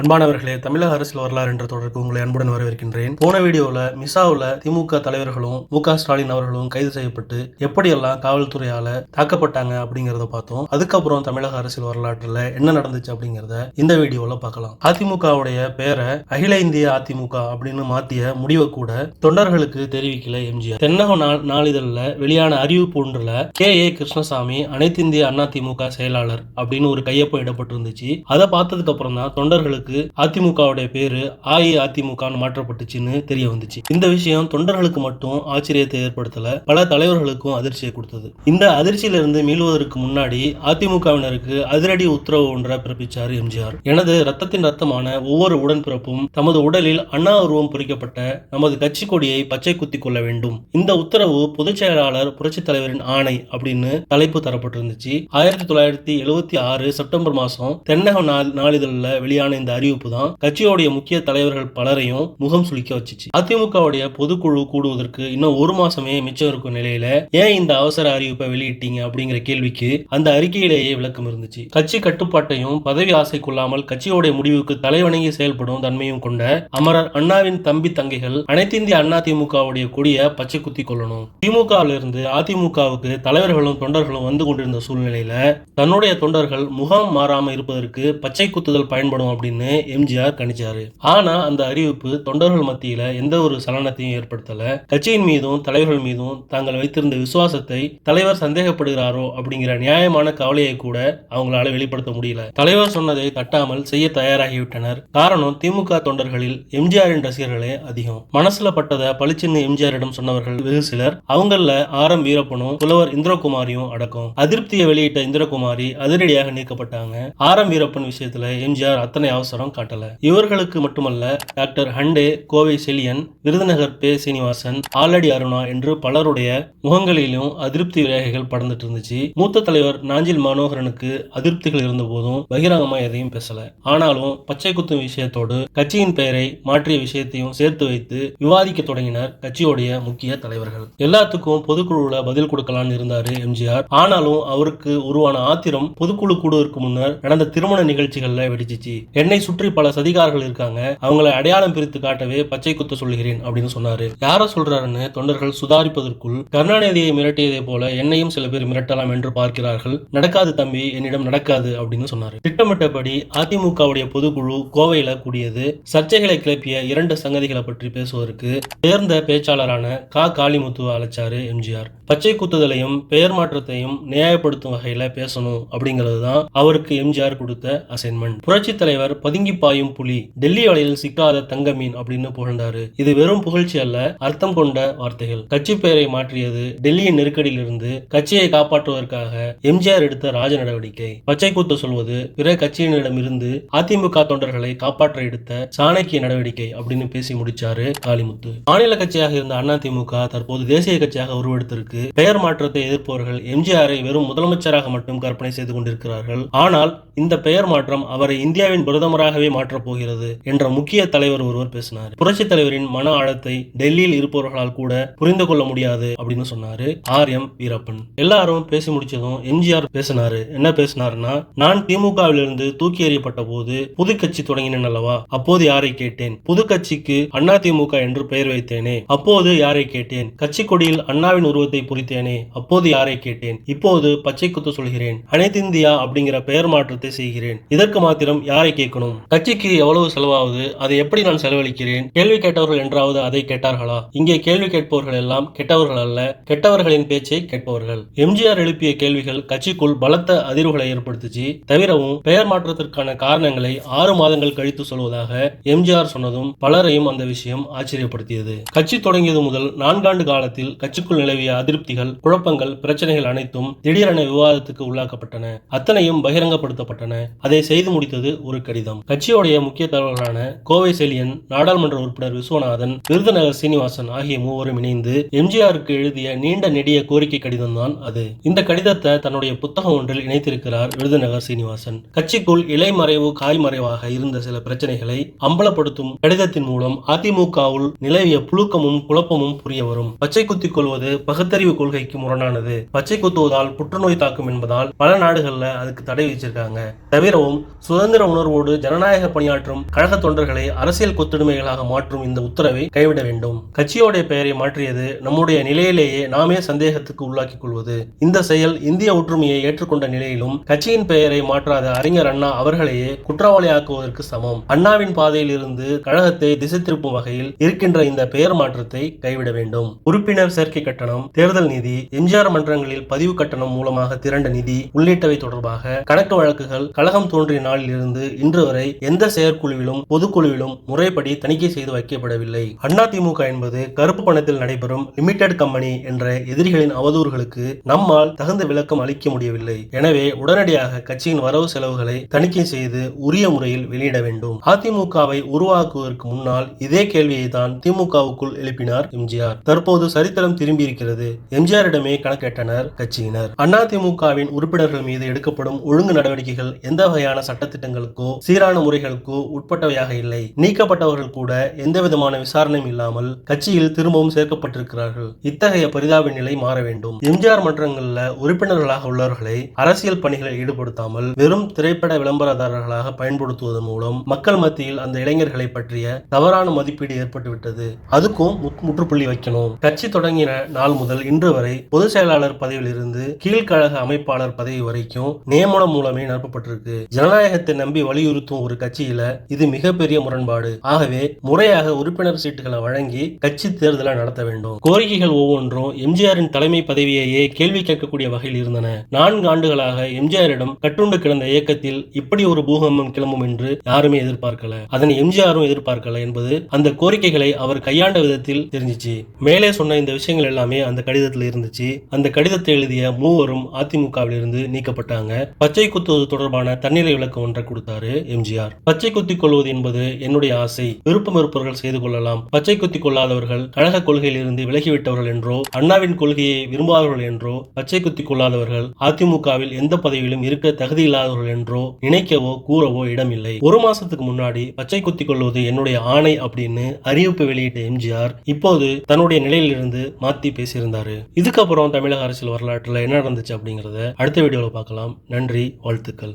அன்பானவர்களே தமிழக அரசியல் வரலாறு என்ற தொடருக்கு உங்களை அன்புடன் வரவேற்கின்றேன். போன வீடியோவில் மிசாவில் திமுக தலைவர்களும் மு ஸ்டாலின் அவர்களும் கைது செய்யப்பட்டு எப்படியெல்லாம் காவல்துறையால தாக்கப்பட்டாங்க அப்படிங்கறத பார்த்தோம். அதுக்கப்புறம் தமிழக அரசியல் வரலாற்றுல என்ன நடந்துச்சு அப்படிங்கறத இந்த வீடியோவில் பார்க்கலாம். அதிமுகவுடைய பேரை அகில இந்திய அதிமுக அப்படின்னு மாத்திய முடிவை கூட தொண்டர்களுக்கு தெரிவிக்கல எம்ஜிஆர். தென்னக நா- நாளிதழில் வெளியான அறிவிப்பு ஒன்றுல கே. ஏ. கிருஷ்ணசாமி அனைத்து இந்திய அண்ணா திமுக செயலாளர் அப்படின்னு ஒரு கையொப்பம் இடப்பட்டிருந்துச்சு. அதை பார்த்ததுக்கு அப்புறம் தான் தொண்டர்களுக்கு அதிமுகவுடைய பேரு அஇஅதிமுகன்னு மாற்றப்பட்டுச்சுன்னு தெரிய வந்துச்சு. இந்த விஷயம் தொண்டர்களுக்கு மட்டும் ஆச்சரியத்தை ஏற்படுத்தல பல தலைவர்களுக்கும் அதிர்ச்சியை கொடுத்தது. இந்த அதிர்ச்சியிலிருந்து மீளுவதற்கு முன்னாடி அதிமுகவினருக்கு அதிரடி உத்தரவு ஒன்றை பிறப்பிச்சார் எம்ஜிஆர். எனது ரத்தத்தின் ரத்தமான ஒவ்வொரு உடன்பிறப்பும் தமது உடலில் அண்ணா உருவம் பொறிக்கப்பட்ட நமது கட்சி கொடியை பச்சை குத்தி கொள்ள வேண்டும். இந்த உத்தரவு பொதுச் செயலாளர் புரட்சித் தலைவரின் ஆணை அப்படின்னு தலைப்பு தரப்பட்டிருந்துச்சு. ஆயிரத்தி தொள்ளாயிரத்தி எழுவத்தி ஆறு செப்டம்பர் மாசம் தென்னக நாள் நாளிதழில் வெளியான இந்த அறிவிப்பு தான் கட்சியோடைய முக்கிய தலைவர்கள் பலரையும் முகம் சுளிக்க வச்சுச்சு. அதிமுகவுடைய பொதுக்குழு கூடுவதற்கு இன்னும் ஒரு மாசமே மிச்சம் இருக்கும் நிலையில ஏன் இந்த அவசர அறிவிப்பை வெளியிட்டீங்க அப்படிங்கிற கேள்விக்கு அந்த அறிக்கையிலேயே விளக்கம் இருந்துச்சு. கட்சி கட்டுப்பாட்டையும் பதவி ஆசை கொள்ளாமல் கட்சியோடைய முடிவுக்கு தலைவணங்கி செயல்படும் தன்மையும் கொண்ட அமரர் அண்ணாவின் தம்பி தங்கைகள் அனைத்திந்திய அண்ணா திமுகவுடைய கொடியை பச்சை குத்தி கொள்ளணும் திமுகவிலிருந்து இருந்து அதிமுகவுக்கு தலைவர்களும் தொண்டர்களும் வந்து கொண்டிருந்த சூழ்நிலையில தன்னுடைய தொண்டர்கள் முகம் மாறாம இருப்பதற்கு பச்சை குத்துதல் பயன்படும் அப்படின்னு அப்படின்னு எம்ஜிஆர் கணிச்சாரு. ஆனா அந்த அறிவிப்பு தொண்டர்கள் மத்தியில எந்த ஒரு சலனத்தையும் ஏற்படுத்தல. கட்சியின் மீதும் தலைவர்கள் மீதும் தாங்கள் வைத்திருந்த விசுவாசத்தை தலைவர் சந்தேகப்படுகிறாரோ அப்படிங்கிற நியாயமான கவலையை கூட அவங்களால வெளிப்படுத்த முடியல. தலைவர் சொன்னதை தட்டாமல் செய்ய தயாராகிவிட்டனர். காரணம் திமுக தொண்டர்களில் எம்ஜிஆரின் ரசிகர்களே அதிகம். மனசுல பட்டதை பளிச்சின்னு எம்ஜிஆரிடம் சொன்னவர்கள் வெகு சிலர். அவங்கள ஆர் எம் வீரப்பனும் புலவர் இந்திரகுமாரியும் அடக்கம். அதிருப்தியை வெளியிட்ட இந்திரகுமாரி அதிரடியாக நீக்கப்பட்டாங்க. ஆர் எம் வீரப்பன் விஷயத்துல எம்ஜிஆர் அத்தனை அவசரம் காட்டல. இவர்களுக்கு மட்டுமல்ல டாக்டர் ஹண்டே கோவை செலியன் விருதுநகர் பே சீனிவாசன் ஆலடி அருணா என்று பலருடைய முகங்களிலும் அதிருப்தி ரேகைகள் படர்ந்துட்டு இருந்துச்சு. மூத்த தலைவர் நாஞ்சில் மனோகரனுக்கு அதிருப்திகள் இருந்த போதும் பகிரங்கமா எதையும் பேசல. ஆனாலும் பச்சை குத்தும் விஷயத்தோடு கட்சியின் பெயரை மாற்றிய விஷயத்தையும் சேர்த்து வைத்து விவாதிக்க தொடங்கினர் கட்சியோடைய முக்கிய தலைவர்கள். எல்லாத்துக்கும் பொதுக்குழுல பதில் கொடுக்கலாம்னு இருந்தாரு எம்ஜிஆர். ஆனாலும் அவருக்கு உருவான ஆத்திரம் பொதுக்குழு கூடுவதற்கு முன்னர் நடந்த திருமண நிகழ்ச்சிகள்ல வெடிச்சிச்சு. என்னை சுற்றி பல சதிகாரர்கள் இருக்காங்க. அவங்களை அடையாளம் பிரித்து காட்டவே பச்சை குத்த சொல்கிறேன் அப்படின்னு சொன்னாரு. யார சொல்றாருன்னு தொண்டர்கள் சுதாரிப்பதற்குள் கருணாநிதியை மிரட்டியதை போல என்னையும் சில பேர் மிரட்டலாம் என்று பார்க்கிறார்கள். நடக்காது தம்பி என்னிடம் நடக்காது அப்படின்னு சொன்னாரு. திட்டமிட்டபடி அதிமுகவுடைய பொதுக்குழு கோவையில கூடியது. சர்ச்சைகளை கிளப்பிய இரண்டு சங்கதிகளை பற்றி பேசுவதற்கு தேர்ந்த பேச்சாளரான கா. காளிமுத்துவ அழைச்சாரு எம்ஜிஆர். பச்சை குத்துதலையும் பெயர் மாற்றத்தையும் நியாயப்படுத்தும் வகையில பேசணும் அப்படிங்கிறது தான் அவருக்கு எம்ஜிஆர் கொடுத்த அசைன்மெண்ட் புரட்சி தலைவர் பதுங்கி பாயும் புலி டெல்லி வலையில் சிக்காத தங்க மீன் அப்படின்னு புகழ்ந்தாரு. இது வெறும் புகழ்ச்சி அல்ல அர்த்தம் கொண்ட வார்த்தைகள். கட்சி பெயரை மாற்றியது டெல்லியின் நெருக்கடியிலிருந்து கட்சியை காப்பாற்றுவதற்காக எம்ஜிஆர் எடுத்த ராஜ நடவடிக்கை. பச்சை குத்த சொல்வது பிற கட்சியினரிடமிருந்து அதிமுக தொண்டர்களை காப்பாற்ற எடுத்த சாணக்கிய நடவடிக்கை அப்படின்னு பேசி முடிச்சாரு காளிமுத்து. மாநில கட்சியாக இருந்த அதிமுக தற்போது தேசிய கட்சியாக உருவெடுத்திருக்கு. பெயர் மாற்றத்தை எதிர்ப்பவர்கள் எம்ஜிஆரை வெறும் முதலமைச்சராக மட்டும் கற்பனை செய்து கொண்டிருக்கிறார்கள். ஆனால் இந்த பெயர் மாற்றம் அவரை இந்தியாவின் பிரதமர் பிரதமராகவே மாற்றப் போகிறது என்ற முக்கிய தலைவர் ஒருவர் பேசினார். புரட்சி தலைவரின் மன ஆழத்தை டெல்லியில் இருப்பவர்களால் கூட புரிந்து கொள்ள முடியாது அப்படின்னு சொன்னாரு ஆர் எம் வீரப்பன். எல்லாரும் பேசி முடிச்சதும் எம்ஜிஆர் பேசினாரு. என்ன பேசினாருன்னா நான் திமுகவிலிருந்து தூக்கி எறியப்பட்ட போது புது கட்சி தொடங்கினேன் அல்லவா? அப்போது யாரை கேட்டேன்? புது கட்சிக்கு அண்ணா திமுக என்று பெயர் வைத்தேனே. அப்போது யாரை கேட்டேன்? கட்சி கொடியில் அண்ணாவின் உருவத்தை பொறித்தேனே. அப்போது யாரை கேட்டேன்? இப்போது பச்சை குத்து சொல்கிறேன். அனைத்திந்தியா அப்படிங்கிற பெயர் மாற்றத்தை செய்கிறேன். இதற்கு மாத்திரம் யாரை கேட்கணும்? கட்சிக்கு எவ்வளவு செலவாகுது? அதை எப்படி நான் செலவழிக்கிறேன்? கேள்வி கேட்டவர்கள் என்றாவது அதை கேட்டார்களா? இங்கே கேள்வி கேட்பவர்கள் எல்லாம் கெட்டவர்கள் அல்ல கெட்டவர்களின் பேச்சை கேட்பவர்கள். எம்ஜிஆர் எழுப்பிய கேள்விகள் கட்சிக்குள் பலத்த அதிர்வுகளை ஏற்படுத்துச்சு. தவிரவும் பெயர் மாற்றத்திற்கான காரணங்களை ஆறு மாதங்கள் கழித்து சொல்வதாக எம்ஜிஆர் சொன்னதும் பலரையும் அந்த விஷயம் ஆச்சரியப்படுத்தியது. கட்சி தொடங்கியது முதல் நான்காண்டு காலத்தில் கட்சிக்குள் நிலவிய அதிருப்திகள் குழப்பங்கள் பிரச்சனைகள் அனைத்தும் திடீரென விவாதத்துக்கு உள்ளாக்கப்பட்டன. அத்தனையும் பகிரங்கப்படுத்தப்பட்டன. அதை செய்து முடித்தது ஒரு கடிதம். கட்சியோடைய முக்கிய தலைவர்களான கோவை செலியன் நாடாளுமன்ற உறுப்பினர் விஸ்வநாதன் விருதுநகர் சீனிவாசன் ஆகிய மூவரும் இணைந்து எம்ஜிஆருக்கு எழுதிய நீண்ட நெடிய கோரிக்கை கடிதம் தான் அது. இந்த கடிதத்தை தன்னுடைய புத்தகம் ஒன்றில் இணைத்திருக்கிறார் விருதுநகர் சீனிவாசன். கட்சிக்குள் இலைமறைவு காய்மறைவாக இருந்த சில பிரச்சனைகளை அம்பலப்படுத்தும் கடிதத்தின் மூலம் அதிமுகவுள் நிலவிய புழுக்கமும் குழப்பமும் புரிய வரும். பச்சை குத்திக் கொள்வது பகுத்தறிவு கொள்கைக்கு முரணானது. பச்சை குத்துவதால் புற்றுநோய் தாக்கும் என்பதால் பல நாடுகள்ல அதுக்கு தடை விதிச்சிருக்காங்க. தவிரவும் சுதந்திர உணர்வோடு ஜனநாயக பணியாற்றும் கழக தொண்டர்களை அரசியல் கொத்தடிமைகளாக மாற்றும் இந்த உத்தரவை கைவிட வேண்டும். கட்சியோடைய பெயரை மாற்றியது நம்முடைய நிலையிலேயே நாமே சந்தேகத்துக்கு உள்ளாக்கிக் கொள்வது. இந்த செயல் இந்திய ஒற்றுமையை ஏற்றுக்கொண்ட நிலையிலும் கட்சியின் பெயரை மாற்றாத அறிஞர் அண்ணா அவர்களையே குற்றவாளியாக்குவதற்கு சமம். அண்ணாவின் பாதையில் இருந்து கழகத்தை திசை திருப்பும் வகையில் இருக்கின்ற இந்த பெயர் மாற்றத்தை கைவிட வேண்டும். உறுப்பினர் சேர்க்கை கட்டணம் தேர்தல் நிதி எம்ஜிஆர் மன்றங்களில் பதிவு கட்டணம் மூலமாக திரண்ட நிதி உள்ளிட்டவை தொடர்பாக கணக்கு வழக்குகள் கழகம் தோன்றிய நாளில் இருந்து இன்று வரை எந்த செயற்குழுவிலும் பொதுக்குழுவிலும் முறைப்படி தணிக்கை செய்து வைக்கப்படவில்லை. அதிமுக என்பது கருப்பு பணத்தில் நடைபெறும் லிமிடெட் கம்பெனி என்ற எதிரிகளின் அவதூறுகளுக்கு நம்மால் தகுந்த விளக்கம் அளிக்க முடியவில்லை. எனவே உடனடியாக கட்சியின் வரவு செலவுகளை தணிக்கை செய்து உரிய முறையில் வெளியிட வேண்டும். அதிமுகவை உருவாக்குவதற்கு முன்னால் இதே கேள்வியை தான் திமுகவுக்குள் எழுப்பினார் எம்ஜிஆர். தற்போது சரித்திரம் திரும்பி இருக்கிறது எம்ஜிஆரிடமே கணக்கெட்டனர் கட்சியினர். அதிமுகவின் உறுப்பினர்கள் மீது எடுக்கப்படும் ஒழுங்கு நடவடிக்கைகள் எந்த வகையான சட்டத்திட்டங்களுக்கோ சீரான முறைகளுக்கு உட்பட்டவையாக இல்லை. நீக்கப்பட்டவர்கள் கூட எந்த விதமான விசாரணையும் இல்லாமல் கட்சியில் திரும்பவும் சேர்க்கப்பட்டிருக்கிறார்கள். இத்தகைய பரிதாப நிலை மாற வேண்டும். எம்ஜிஆர் மன்றங்களில் உறுப்பினர்களாக உள்ளவர்களை அரசியல் பணிகளில் ஈடுபடுத்தாமல் வெறும் திரைப்பட விளம்பரதாரர்களாக பயன்படுத்துவதன் மூலம் மக்கள் மத்தியில் அந்த இளைஞர்களை பற்றிய தவறான மதிப்பீடு ஏற்பட்டுவிட்டது. அதுக்கும் முற்றுப்புள்ளி வைக்கணும். கட்சி தொடங்கின நாள் முதல் இன்று வரை பொதுச் செயலாளர் பதவியில் இருந்து கீழ்கழக அமைப்பாளர் பதவி வரைக்கும் நியமனம் மூலமே நிரப்பப்பட்டிருக்கு. ஜனநாயகத்தை நம்பி வலியுறுத்தும் ஒரு கட்சியில இது மிகப்பெரிய முரண்பாடு. ஆகவே முறையாக உறுப்பினர் சீட்டுகளை வழங்கி கட்சி தேர்தலை நடத்த வேண்டும். கோரிக்கைகள் ஒவ்வொன்றும் எம்ஜிஆரின் தலைமை பதவியையே கேள்வி கேட்கக்கூடிய வகையில் இருந்தன. நான்கு ஆண்டுகளாக எம்ஜிஆரிடம் கட்டுண்டு கிடந்த இயக்கத்தில் இப்படி ஒரு பூகம்பம் கிளம்பும் என்று யாருமே எதிர்பார்க்கல. அதனை எம்ஜிஆரும் எதிர்பார்க்கல என்பது அந்த கோரிக்கைகளை அவர் கையாண்ட விதத்தில் தெரிஞ்சிச்சு. மேலே சொன்ன இந்த விஷயங்கள் எல்லாமே அந்த கடிதத்தில் இருந்துச்சு. அந்த கடிதத்தை எழுதிய மூவரும் அதிமுகவில் இருந்து நீக்கப்பட்டாங்க. பச்சை குத்துவது தொடர்பான தண்ணீரை விளக்கு ஒன்றை கொடுத்தாரு எம்ஜிஆர். பச்சை குத்திக் கொள்வது என்பது என்னுடைய ஆசை. விருப்பம் இருப்பவர்கள் செய்து கொள்ளலாம். பச்சை குத்திக் கொள்ளாதவர்கள் கழக கொள்கையில் இருந்து விலகிவிட்டவர்கள் என்றோ அண்ணாவின் கொள்கையை விரும்பாதவர்கள் என்றோ பச்சை குத்திக் கொள்ளாதவர்கள் அதிமுகவில் எந்த பதவியிலும் இருக்க தகுதியில்லாதவர்கள் என்றோ நினைக்கவோ கூறவோ இடமில்லை. ஒரு மாசத்துக்கு முன்னாடி பச்சை குத்திக் கொள்வது என்னுடைய ஆணை அப்படின்னு அறிவிப்பு வெளியிட்ட எம்ஜிஆர் இப்போது தன்னுடைய நிலையிலிருந்து மாத்தி பேசியிருந்தாரு. இதுக்கப்புறம் தமிழக அரசியல் வரலாற்றுல என்ன நடந்துச்சு அப்படிங்கறத அடுத்த வீடியோல பார்க்கலாம். நன்றி வாழ்த்துக்கள்.